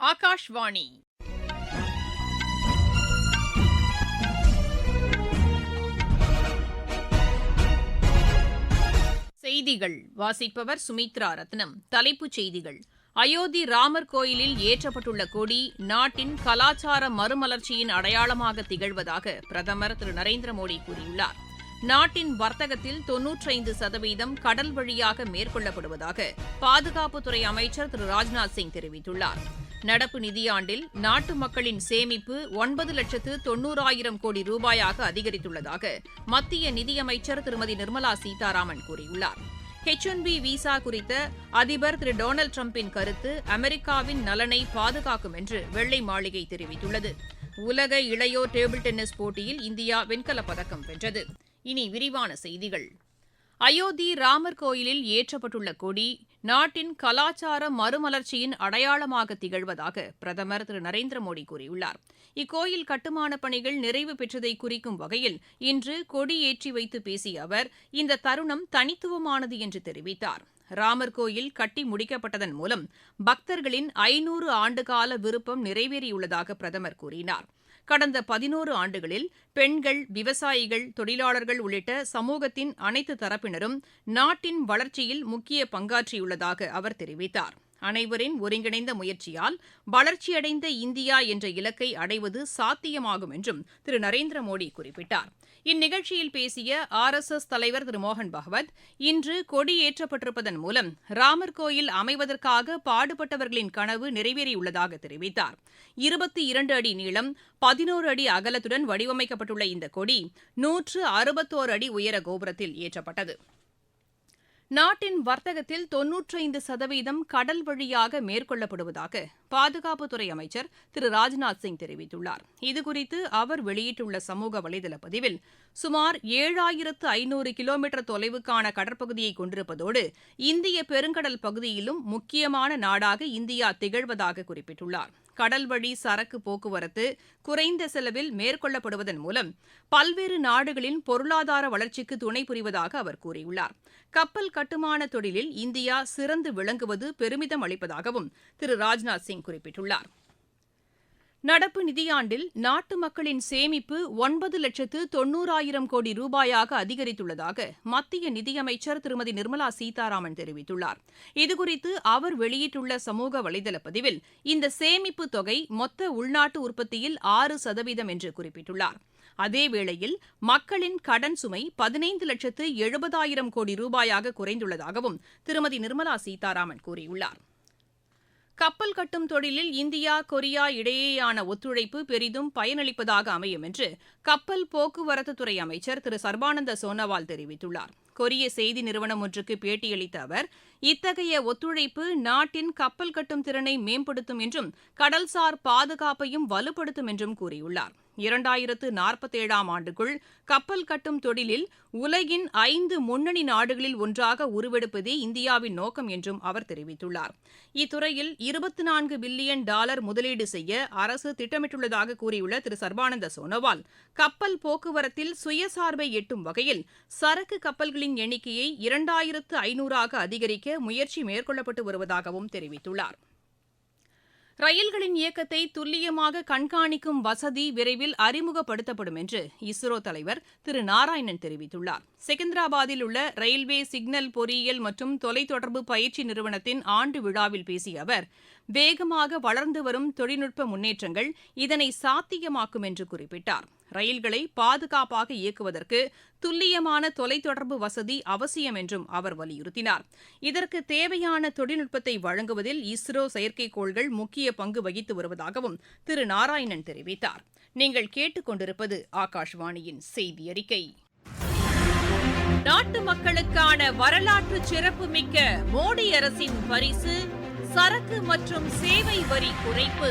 ஆகாஷ்வாணி. செய்திகள். வாசிப்பவர் சுமித்ரா ரத்னம். தலைப்புச் செய்திகள். அயோத்தி ராமர் கோயிலில் ஏற்றப்பட்டுள்ள கொடி நாட்டின் கலாச்சார மறுமலர்ச்சியின் அடையாளமாக திகழ்வதாக பிரதமர் திரு நரேந்திர மோடி கூறியுள்ளார். நாட்டின் வர்த்தகத்தில் தொன்னூற்றைந்து சதவீதம் கடல் வழியாக மேற்கொள்ளப்படுவதாக பாதுகாப்புத்துறை அமைச்சர் திரு ராஜ்நாத் சிங் தெரிவித்துள்ளார். நடப்பு நிதியாண்டில் நாட்டு மக்களின் சேமிப்பு ஒன்பது லட்சத்து தொன்னூறாயிரம் கோடி ரூபாயாக அதிகரித்துள்ளதாக மத்திய நிதியமைச்சர் திருமதி நிர்மலா சீதாராமன் கூறியுள்ளார். ஹெச் ஒன் பி விசா குறித்த அதிபர் திரு டொனால்டு டிரம்பின் கருத்து அமெரிக்காவின் நலனை பாதுகாக்கும் என்று வெள்ளை மாளிகை தெரிவித்துள்ளது. உலக இளையோர் டேபிள் டென்னிஸ் போட்டியில் இந்தியா வெண்கலப் பதக்கம் வென்றது. இனி விரிவான செய்திகள். அயோத்தி ராமர் கோயிலில் ஏற்றப்பட்டுள்ள கொடி நாட்டின் கலாச்சார மறுமலர்ச்சியின் அடையாளமாக திகழ்வதாக பிரதமர் திரு. நரேந்திர மோடி கூறியுள்ளார். இக்கோயில் கட்டுமானப் பணிகள் நிறைவு பெற்றதை குறிக்கும் வகையில் இன்று கொடி ஏற்றி வைத்து பேசிய அவர் இந்த தருணம் தனித்துவமானது என்று தெரிவித்தார். ராமர் கோயில் கட்டி முடிக்கப்பட்டதன் மூலம் பக்தர்களின் ஐநூறு ஆண்டுகால விருப்பம் நிறைவேறியுள்ளதாக பிரதமர் கூறினார். கடந்த பதினோரு ஆண்டுகளில் பெண்கள் விவசாயிகள் தொழிலாளர்கள் உள்ளிட்ட சமூகத்தின் அனைத்து தரப்பினரும் நாட்டின் வளர்ச்சியில் முக்கிய பங்காற்றியுள்ளதாக அவர் தெரிவித்தார். அனைவரின் ஒருங்கிணைந்த முயற்சியால் வளர்ச்சியடைந்த இந்தியா என்ற இலக்கை அடைவது சாத்தியமாகும் என்றும் திரு நரேந்திர மோடி குறிப்பிட்டார். இந்நிகழ்ச்சியில் பேசிய ஆர் எஸ் எஸ் தலைவர் திரு மோகன் பகவத் இன்று கொடியேற்றப்பட்டிருப்பதன் மூலம் ராமர் கோயில் அமைவதற்காக பாடுபட்டவர்களின் கனவு நிறைவேறியுள்ளதாக தெரிவித்தார். இருபத்தி இரண்டு அடி நீளம் பதினோரு அடி அகலத்துடன் வடிவமைக்கப்பட்டுள்ள இந்த கொடி நூற்று அறுபத்தோரு அடி உயர கோபுரத்தில் ஏற்றப்பட்டது. நாட்டின் வர்த்தகத்தில் தொன்னூற்றைந்து சதவீதம் கடல் வழியாக மேற்கொள்ளப்படுவதாக பாதுகாப்புத்துறை அமைச்சர் திரு. ராஜ்நாத் சிங் தெரிவித்துள்ளார். இதுகுறித்து அவர் வெளியிட்டுள்ள சமூக வலைதள பதிவில் சுமார் ஏழாயிரத்து ஐநூறு கிலோமீட்டர் தொலைவுக்கான கடற்பகுதியை கொண்டிருப்பதோடு இந்திய பெருங்கடல் பகுதியிலும் முக்கியமான நாடாக இந்தியா திகழ்வதாக குறிப்பிட்டுள்ளார். கடல்வழி சரக்கு போக்குவரத்து குறைந்த செலவில் மேற்கொள்ளப்படுவதன் மூலம் பல்வேறு நாடுகளின் பொருளாதார வளர்ச்சிக்கு துணை புரிவதாக அவர் கூறியுள்ளார். கப்பல் கட்டுமான தொழிலில் இந்தியா சிறந்து விளங்குவது பெருமிதம் அளிப்பதாகவும் திரு ராஜ்நாத் சிங் குறிப்பிட்டுள்ளார். நடப்பு நிதியாண்டில் நாட்டு மக்களின் சேமிப்பு ஒன்பது லட்சத்து தொன்னூறாயிரம் கோடி ரூபாயாக அதிகரித்துள்ளதாக மத்திய நிதியமைச்சர் திருமதி நிர்மலா சீதாராமன் தெரிவித்துள்ளார். இதுகுறித்து அவர் வெளியிட்டுள்ள சமூக வலைதள பதிவில் இந்த சேமிப்பு தொகை மொத்த உள்நாட்டு உற்பத்தியில் ஆறு சதவீதம் என்று குறிப்பிட்டுள்ளார். அதேவேளையில் மக்களின் கடன் சுமை பதினைந்து லட்சத்து எழுபதாயிரம் கோடி ரூபாயாக குறைந்துள்ளதாகவும் திருமதி நிர்மலா சீதாராமன் கூறியுள்ளார். கப்பல் கட்டும் தொழிலில் இந்தியா கொரியா இடையேயான ஒத்துழைப்பு பெரிதும் பயனளிப்பதாக அமையும் என்று கப்பல் போக்குவரத்துத்துறை அமைச்சர் திரு சர்பானந்த சோனோவால் தெரிவித்துள்ளார். கொரிய செய்தி நிறுவனம் ஒன்றுக்கு பேட்டியளித்த அவர் இத்தகைய ஒத்துழைப்பு நாட்டின் கப்பல் கட்டும் திறனை மேம்படுத்தும் என்றும் கடல்சார் பாதுகாப்பையும் வலுப்படுத்தும் என்றும் கூறியுள்ளார். இரண்டாயிரத்து நாற்பத்தேழாம் ஆண்டுக்குள் கப்பல் கட்டும் தொழிலில் உலகின் ஐந்து முன்னணி நாடுகளில் ஒன்றாக உருவெடுப்பதே இந்தியாவின் நோக்கம் என்றும் அவர் தெரிவித்துள்ளார். இத்துறையில் இருபத்தி நான்கு பில்லியன் டாலர் முதலீடு செய்ய அரசு திட்டமிட்டுள்ளதாக கூறியுள்ள திரு. சர்பானந்த சோனோவால் கப்பல் போக்குவரத்தில் சுயசார்பை எட்டும் வகையில் சரக்கு கப்பல்களின் எண்ணிக்கையை இரண்டாயிரத்து ஐநூறாக அதிகரிக்க முயற்சி மேற்கொள்ளப்பட்டு வருவதாகவும் தெரிவித்துள்ளார். ரயில்களின் இயக்கத்தை துல்லியமாக கண்காணிக்கும் வசதி விரைவில் அறிமுகப்படுத்தப்படும் என்று இஸ்ரோ தலைவர் திரு. நாராயணன் தெரிவித்துள்ளார். செகந்திராபாத்தில் உள்ள ரயில்வே சிக்னல் பொறியியல் மற்றும் தொலைத்தொடர்பு பயிற்சி நிறுவனத்தின் ஆண்டு விழாவில் பேசிய அவர் வேகமாக வளர்ந்து வரும் தொழில்நுட்ப முன்னேற்றங்கள் இதனை சாத்தியமாக்கும் என்று குறிப்பிட்டார். ரயில்களை பாதுகாப்பாக இயக்குவதற்கு துல்லியமான தொலைத்தொடர்பு வசதி அவசியம் என்றும் அவர் வலியுறுத்தினார். இதற்கு தேவையான தொழில்நுட்பத்தை வழங்குவதில் இஸ்ரோ செயற்கைக்கோள்கள் முக்கிய பங்கு வகித்து வருவதாகவும் திரு நாராயணன் தெரிவித்தார். நீங்கள் கேட்டுக்கொண்டிருப்பது ஆகாஷ்வாணியின் செய்தி அறிக்கை நாட்டு மக்களுக்கான வரலாற்று சிறப்புமிக்க மோடி அரசின் பரிசு சரக்கு மற்றும் சேவை வரி குறைப்பு.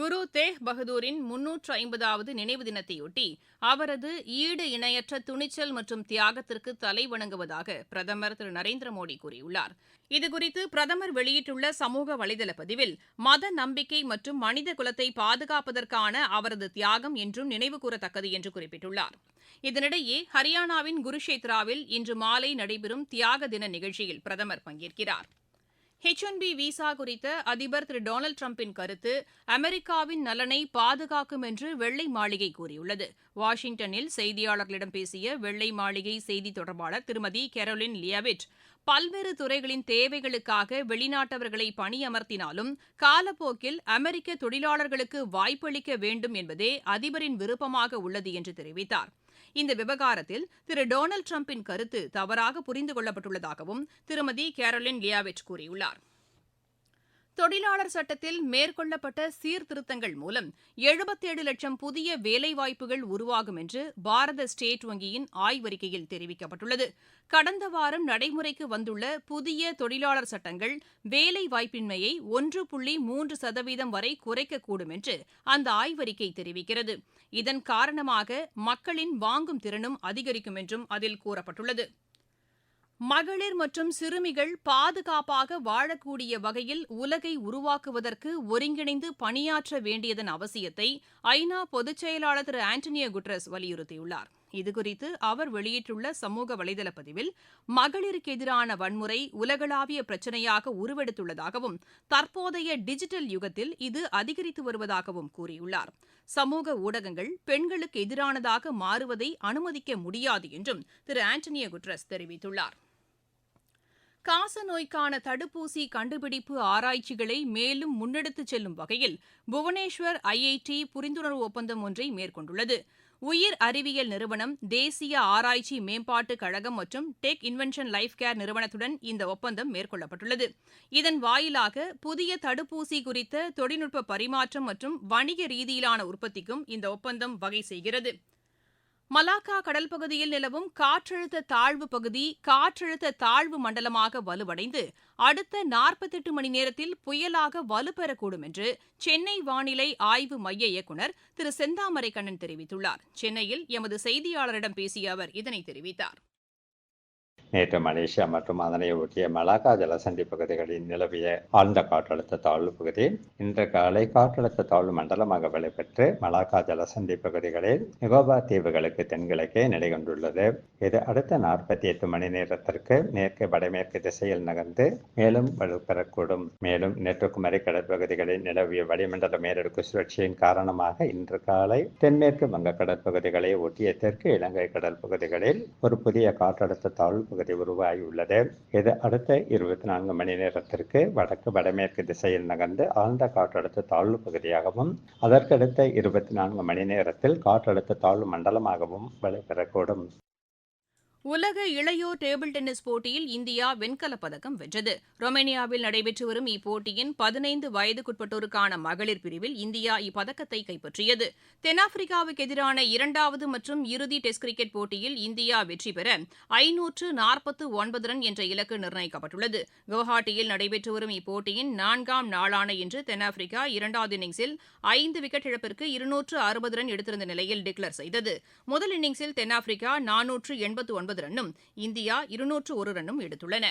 குரு தேக் பகதூரின் முன்னூற்று ஐம்பதாவது நினைவு தினத்தையொட்டி அவரது ஈடு இணையற்ற துணிச்சல் மற்றும் தியாகத்திற்கு தலை வணங்குவதாக பிரதமர் திரு. நரேந்திர மோடி கூறியுள்ளார். இதுகுறித்து பிரதமர் வெளியிட்டுள்ள சமூக வலைதள பதிவில் மத நம்பிக்கை மற்றும் மனித குலத்தை பாதுகாப்பதற்கான அவரது தியாகம் என்றும் நினைவுகூரத்தக்கது என்று குறிப்பிட்டுள்ளார். இதனிடையே ஹரியானாவின் குருஷேத்ராவில் இன்று மாலை நடைபெறும் தியாக தின நிகழ்ச்சியில் பிரதமர் பங்கேற்கிறார். ஹெச் ஒன் பி விசா குறித்த அதிபர் திரு டொனால்டு டிரம்பின் கருத்து அமெரிக்காவின் நலனை பாதுகாக்கும் என்று வெள்ளை மாளிகை கூறியுள்ளது. வாஷிங்டனில் செய்தியாளர்களிடம் பேசிய வெள்ளை மாளிகை செய்தி தொடர்பாளர் திருமதி கெரோலின் லியவிட் பல்வேறு துறைகளின் தேவைகளுக்காக வெளிநாட்டவர்களை பணியமர்த்தினாலும் காலப்போக்கில் அமெரிக்க தொழிலாளர்களுக்கு வாய்ப்பளிக்க வேண்டும் என்பதே அதிபரின் விருப்பமாக உள்ளது என்று தெரிவித்தார். இந்த விவகாரத்தில் திரு டொனால்டு டிரம்பின் கருத்து தவறாக புரிந்து கொள்ளப்பட்டுள்ளதாகவும் திருமதி கேரோலின் லியாவிட் கூறியுள்ளார். தொழிலாளர் சட்டத்தில் மேற்கொள்ளப்பட்ட சீர்திருத்தங்கள் மூலம் எழுபத்தேழு லட்சம் புதிய வேலைவாய்ப்புகள் உருவாகும் என்று பாரத ஸ்டேட் வங்கியின் ஆய்வறிக்கையில் தெரிவிக்கப்பட்டுள்ளது. கடந்த வாரம் நடைமுறைக்கு வந்துள்ள புதிய தொழிலாளர் சட்டங்கள் வேலை வாய்ப்பின்மையை ஒன்று புள்ளி மூன்று சதவீதம் வரை குறைக்கக்கூடும் என்று அந்த ஆய்வறிக்கை தெரிவிக்கிறது. இதன் காரணமாக மக்களின் வாங்கும் திறனும் அதிகரிக்கும் என்றும் அதில் கூறப்பட்டுள்ளது. மகளிர் மற்றும் சிறுமிகள் பாதுகாப்பாக வாழக்கூடிய வகையில் உலகை உருவாக்குவதற்கு ஒருங்கிணைந்து பணியாற்ற வேண்டியதன் அவசியத்தை ஐநா பொதுச் செயலாளர் திரு ஆண்டனியோ குட்ரஸ் வலியுறுத்தியுள்ளார். இதுகுறித்து அவர் வெளியிட்டுள்ள சமூக வலைதள பதிவில் மகளிருக்கு எதிரான வன்முறை உலகளாவிய பிரச்சினையாக உருவெடுத்துள்ளதாகவும் தற்போதைய டிஜிட்டல் யுகத்தில் இது அதிகரித்து வருவதாகவும் கூறியுள்ளார். சமூக ஊடகங்கள் பெண்களுக்கு எதிரானதாக மாறுவதை அனுமதிக்க முடியாது என்றும் திரு ஆண்டனியோ குட்ரஸ் தெரிவித்துள்ளார். காச நோய்க்கான தடுப்பூசி கண்டுபிடிப்பு ஆராய்ச்சிகளை மேலும் முன்னெடுத்துச் செல்லும் வகையில் புவனேஸ்வர் ஐஐடி புரிந்துணர்வு ஒப்பந்தம் ஒன்றை மேற்கொண்டுள்ளது. உயிர் அறிவியல் நிறுவனம் தேசிய ஆராய்ச்சி மேம்பாட்டு கழகம் மற்றும் டெக் இன்வென்ஷன் லைஃப் கேர் நிறுவனத்துடன் இந்த ஒப்பந்தம் மேற்கொள்ளப்பட்டுள்ளது. இதன் வாயிலாக புதிய தடுப்பூசி குறித்த தொழில்நுட்ப பரிமாற்றம் மற்றும் வணிக ரீதியிலான உற்பத்திக்கும் இந்த ஒப்பந்தம் வகை செய்கிறது. மலாக்கா கடல் பகுதியில் நிலவும் காற்றழுத்த தாழ்வு பகுதி காற்றழுத்த தாழ்வு மண்டலமாக வலுவடைந்து அடுத்த நாற்பத்தெட்டு மணி நேரத்தில் புயலாக வலுப்பெறக்கூடும் என்று சென்னை வானிலை ஆய்வு மைய இயக்குநர் திரு செந்தாமரை கண்ணன் தெரிவித்துள்ளார். சென்னையில் எமது செய்தியாளரிடம் பேசிய அவர் இதனை தெரிவித்தார். நேற்று மலேசியா மற்றும் அதனை ஒட்டிய மலாக்கா ஜலசந்தி பகுதிகளில் நிலவிய ஆழ்ந்த காற்றழுத்த தாழ்வு பகுதி இன்று காலை காற்றழுத்த தாழ்வு மண்டலமாக வலுப்பெற்று மலாக்கா ஜலசந்தி பகுதிகளில் நிகோபா தீவுகளுக்கு தென்கிழக்கே நிலை கொண்டுள்ளது. இது அடுத்த நாற்பத்தி எட்டு மணி நேரத்திற்கு மேற்கு வடமேற்கு திசையில் நகர்ந்து மேலும் வலுப்பெறக்கூடும். மேலும் நெற்றுக்குமரி கடற்பகுதிகளில் நிலவிய வளிமண்டல மேலடுக்கு சுழற்சியின் காரணமாக இன்று காலை தென்மேற்கு வங்க கடற்பகுதிகளை ஒட்டிய தெற்கு இலங்கை கடல் பகுதிகளில் ஒரு புதிய காற்றழுத்த தாழ்வு பகுதி உருவாகியுள்ளது. இது அடுத்த இருபத்தி நான்கு மணி நேரத்திற்கு வடக்கு வடமேற்கு திசையில் நகர்ந்து ஆழ்ந்த காற்றழுத்த தாழ்வு பகுதியாகவும் அதற்கடுத்த இருபத்தி நான்கு மணி நேரத்தில் காற்றழுத்த தாழ்வு மண்டலமாகவும் வலுப்பெறக்கூடும். உலக இளையோர் டேபிள் டென்னிஸ் போட்டியில் இந்தியா வெண்கலப் பதக்கம் வென்றது. ரொமேனியாவில் நடைபெற்று வரும் இப்போட்டியின் பதினைந்து வயதுக்குட்பட்டோருக்கான மகளிர் பிரிவில் இந்தியா இப்பதக்கத்தை கைப்பற்றியது. தென்னாப்பிரிக்காவுக்கு எதிரான இரண்டாவது மற்றும் இறுதி டெஸ்ட் கிரிக்கெட் போட்டியில் இந்தியா வெற்றி பெற ஐநூற்று நாற்பத்து ஒன்பது ரன் என்ற இலக்கு நிர்ணயிக்கப்பட்டுள்ளது. குவஹாட்டியில் நடைபெற்று வரும் இப்போட்டியின் நான்காம் நாளான இன்று தென்னாப்பிரிக்கா இரண்டாவது இன்னிங்ஸில் ஐந்து விக்கெட் இழப்பிற்கு இருநூற்று அறுபது ரன் எடுத்திருந்த நிலையில் டிக்ளேர் செய்தது. முதல் இன்னிங்ஸில் தென்னாப்பிரிக்கா நானூற்று எண்பத்து ஒன்பது ரன்னும் இந்தியா இருநூற்று ஒரு ரன்னும் எடுத்துள்ளன.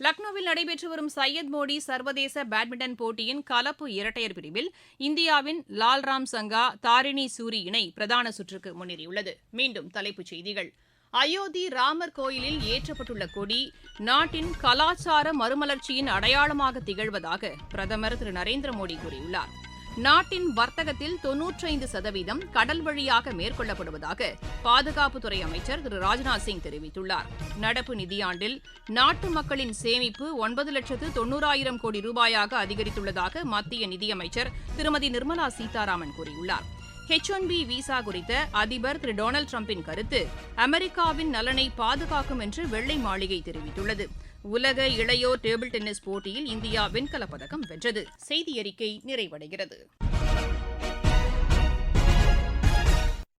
லக்னோவில் நடைபெற்று வரும் சையத் மோடி சர்வதேச பேட்மிண்டன் போட்டியின் கலப்பு இரட்டையர் பிரிவில் இந்தியாவின் லால்ராம் சங்கா தாரிணி சூரி இணை பிரதான சுற்றுக்கு முன்னேறியுள்ளது. மீண்டும் தலைப்புச் செய்திகள். அயோத்தி ராமர் கோயிலில் ஏற்றப்பட்டுள்ள கொடி நாட்டின் கலாச்சார மறுமலர்ச்சியின் அடையாளமாக திகழ்வதாக பிரதமர் திரு நரேந்திர மோடி கூறியுள்ளார். நாட்டின் வர்த்தகத்தில் தொன்னூற்றைந்து சதவீதம் கடல் வழியாக மேற்கொள்ளப்படுவதாக பாதுகாப்புத்துறை அமைச்சர் திரு ராஜ்நாத் சிங் தெரிவித்துள்ளார். நடப்பு நிதியாண்டில் நாட்டு மக்களின் சேமிப்பு ஒன்பது லட்சத்து தொன்னூறாயிரம் கோடி ரூபாயாக அதிகரித்துள்ளதாக மத்திய நிதியமைச்சர் திருமதி நிர்மலா சீதாராமன் கூறியுள்ளார். ஹெச் ஒன் பி விசா குறித்த அதிபர் திரு டொனால்டு டிரம்பின் கருத்து அமெரிக்காவின் நலனை பாதுகாக்கும் என்று வெள்ளை மாளிகை தெரிவித்துள்ளது. உலக இளையோர் டேபிள் டென்னிஸ் போட்டியில் இந்தியா வெண்கலப் பதக்கம் வென்றது. செய்தி அறிக்கை நிறைவடைகிறது.